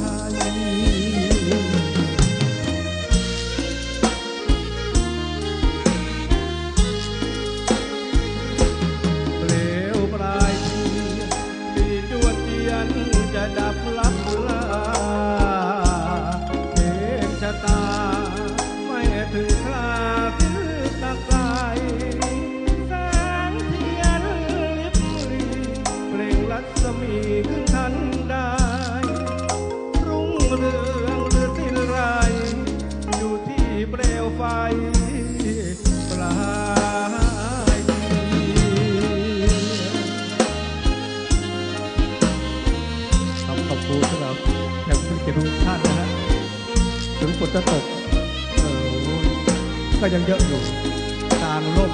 ไจะตกเออโอ้ยก็ยังเยอะอยู่กลางร่ม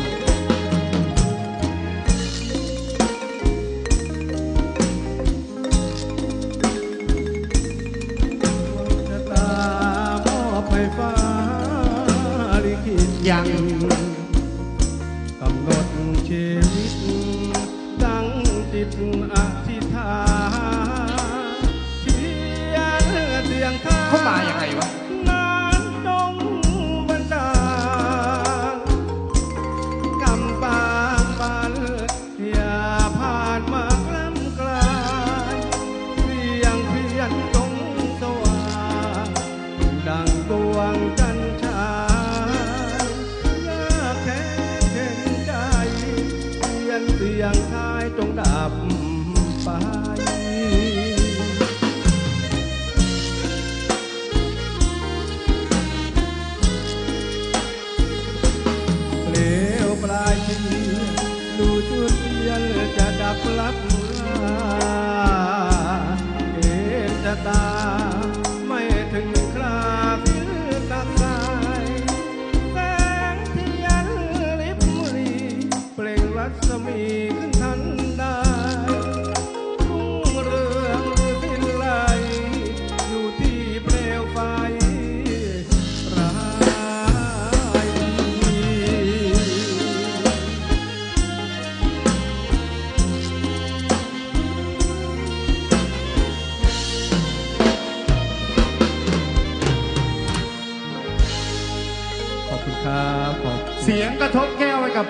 ชะตามอบให้ฟ้าลิขิตยังกำหนดชีวิต ดังจิตอธิษฐานเทียนเสียงทางเขามายังไงวะ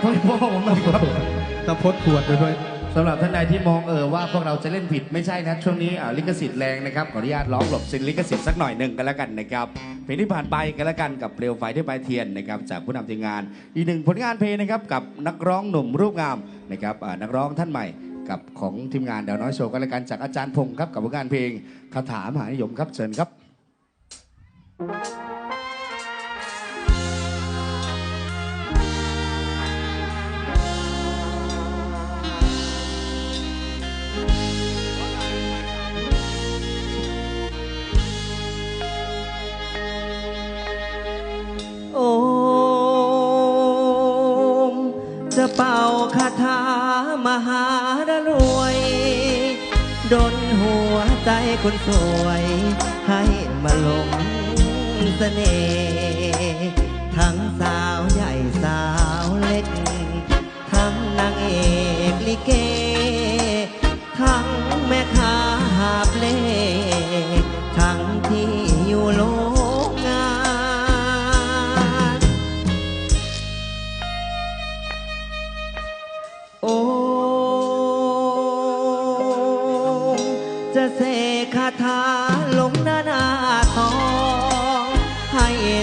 พ่อพ่อผมหน่อยครับตะพดขวดไปด้วยสำหรับท่านใดที่มองเออว่าพวกเราจะเล่นผิดไม่ใช่นะช่วงนี้อ่าลิขสิทธิ์แรงนะครับขออนุญาตร้องหลบสินลิขสิทธิ์สักหน่อยหนึ่งกันแล้วกันนะครับเพลงที่ผ่านไปกันแล้วกันกับเปลวไฟที่ปลายเทียนนะครับจากผู้นำทีมงาน อีกหนึ่งผลงานเพลงนะครับกับนักร้องหนุ่มรูปงามนะครับอ่านักร้องท่านใหม่กับของทีมงานดาวน้อยโชว์กันแล้วกันจากอาจารย์พงศ์ครับกับผลงานเพลงคาถามหานิยมครับเชิญครับข เป่าคาถามหารรวยดนหัวใจคนสวย ให้มาหลงเสน่ห์ทั้งสาวใหญ่สาวเล็ก ทั้งนางเอกลิเก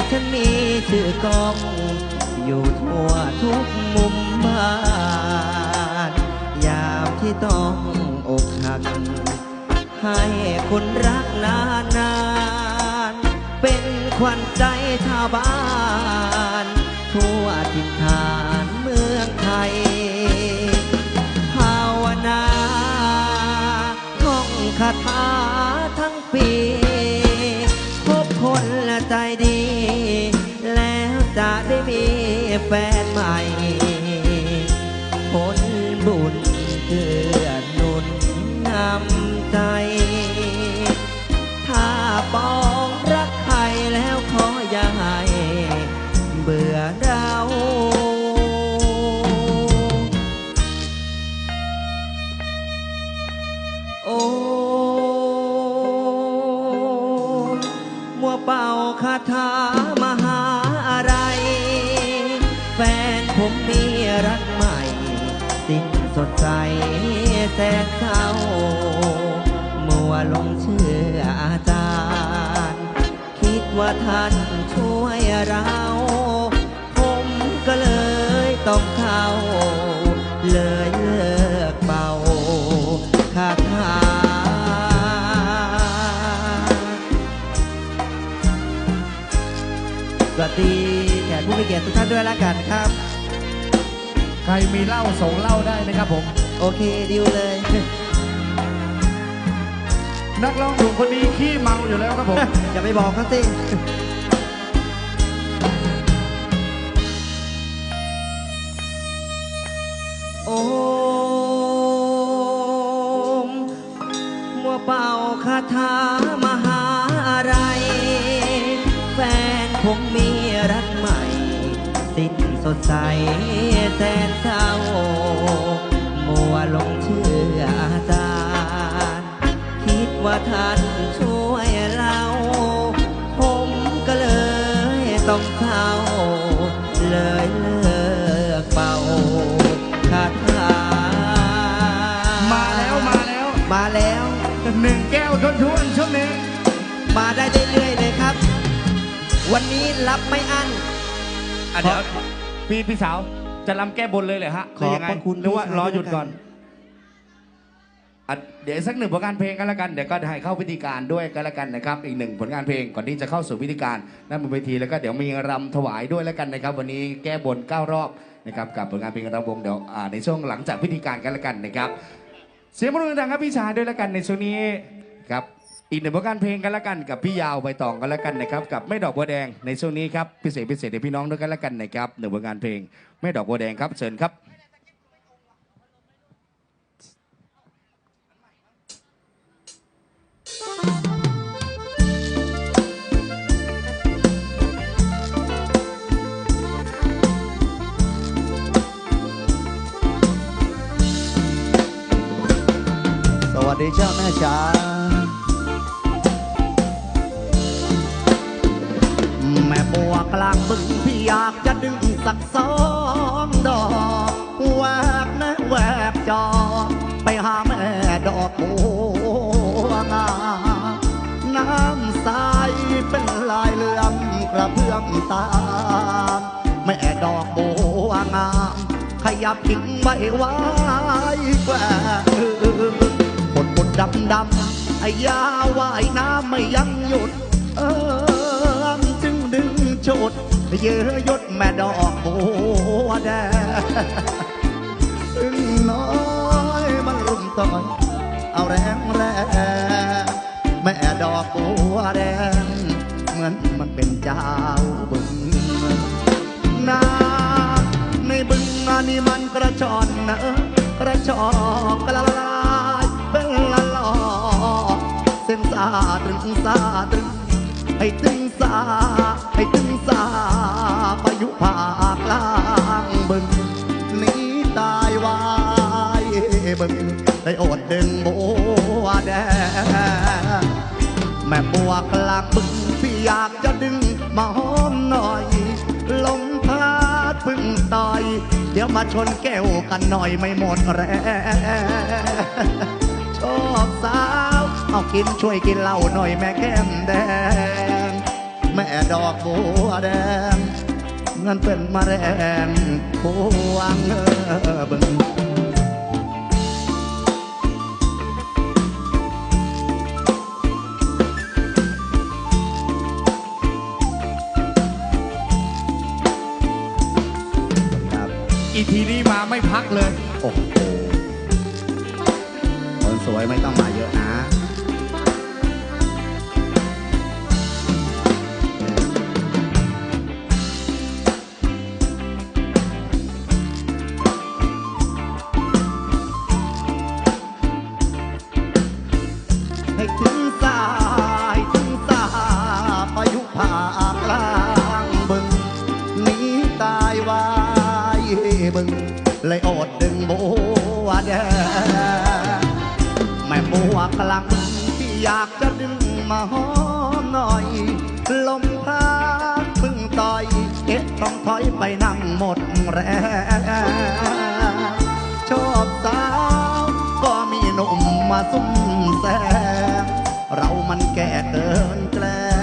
ฉันมีชื่อกอง อยู่ทั่วทุกมุมบ้านยามที่ต้องอกหัก ให้คนรักนานนานๆเป็นขวัญใจชาวบ้าน ทั่วทิศฐานเมืองไทย ภาวนาท่องคาถาทั้งปี คนละใจดี แล้วจะได้มีแฟนใหม่ผลบุญเกื้อหนุนนำใจ ถ้าปอ คาถามหาอะไร แฟนผมมีรักใหม่ สิ้นสดใสแสนเศร้า มัวลงเชื่ออาจารย์ คิดว่าท่านช่วยเรา ทุกท่านด้วยละกันครับ ใครมีเหล้าส่งเหล้าได้นะครับผม โอเคดิวเลย นักร้องหนุ่มคนนี้ขี้เมาอยู่แล้วครับผม อย่าไปบอกเขาสิโอมมัวเป่าคาถามหาอะไร แฟนผมมีรักใหม่ สิ้นสดใสแสนเศร้ามัวลงเชื่ออาจารย์คิดว่าท่านช่วยเราผมก็เลยต้องเข้าเลยเลิกเป่าคาถามาแล้วมาแล้วมาแล้วหนึ่งแก้วทนทวนช่วงนี้มาได้เรื่อยๆเลยครับ วันนี้รับไม่อั้น อะเดี๋ยวพี่พี่สาวจะรำแก้บนเลยเหรอฮะขอบหยังไงพระคุณหรือว่าพี่ชายรอหยุดด้วยกันก่อนอะเดี๋ยวสักหนึ่งผลงานเพลงกันแล้วกันเดี๋ยวก็ให้เข้าพิธีการด้วยกันแล้วกันนะครับอีกหนึ่งผลงานเพลงก่อนที่จะเข้าสู่พิธีการนั่นบนเวทีแล้วก็เดี๋ยวมีรำถวายด้วยแล้วกันนะครับ วันนี้แก้บนเก้ารอบนะครับกับผลงานเพลงรำวงเดี๋ยวอ่าในช่วงหลังจากพิธีการกันแล้วกันนะครับ เสียงปรบมือดังครับพี่ชายด้วยแล้วกันในช่วงนี้ครับ อีกหนึ่งผลงานเพลงกันล้วกันกับพี่ยาวใบตองกันล้วกันนะครับกับไม่ดอกบัวแดงในช่วงนี้ครับพิเศษพิเศษเดี๋ยวพี่น้องด้วยกันล้วกันนะครับหนึ่งผลงานเพลงไม่ดอกบัวแดงครับเชิญครับสวัสดีเจ้าแม่จ๋า อยากจะดึงสักสองดอกแวกนะแวกจอ ไปหาแม่ดอกบัวงามน้ำใสเป็นลายเลื่องกระเพื่อมตามแม่ดอกบัวงามขยับกิ่งใบไว้แกว่งบนบนดำดำไอ้ยาว่ายน้ำไม่ยังหยุด เออ ดึงจุดเยอะยศแม่ดอกบัวแดงอึ้งน้อยมันรุมต่อยเอาแรงแรงแม่ดอกบัวแดง เหมือนมันเป็นเจ้าบึงนาในบึงอันนี้มันกระชอนนะกระชอกกระลายเป็นละลอเส้นสาตรึงสาตรึงให้ตึงสา บึงได้อดดึงบัวแดงแม่บัวกลางบึงพี่อยากจะดึงมาหอมหน่อยลมพัดพึ่งต่อย เดี๋ยวมาชนแก้วกันหน่อยไม่หมดแรงชอบสาวเอากินช่วยกินเหล้าหน่อยแม่แก้มแดง แม่ดอกบัวแดงเงินเป็นมาแรงพวงเออบึง อีทีนี้มาไม่พักเลย โอ้โหคนสวยไม่ต้องมาเยอะนะให้ถึงสายถึงสาพายุผ่า ม่บัวกลางที่อยากจะดึงมาหอมหน่อย ลมพัดพึ่งต่อยเอ็ดต้องถอยไปนั่งหมดแรงชอบสาวก็มีหนุ่มมาซุ่มแซงเรามันแก่เกินแกล้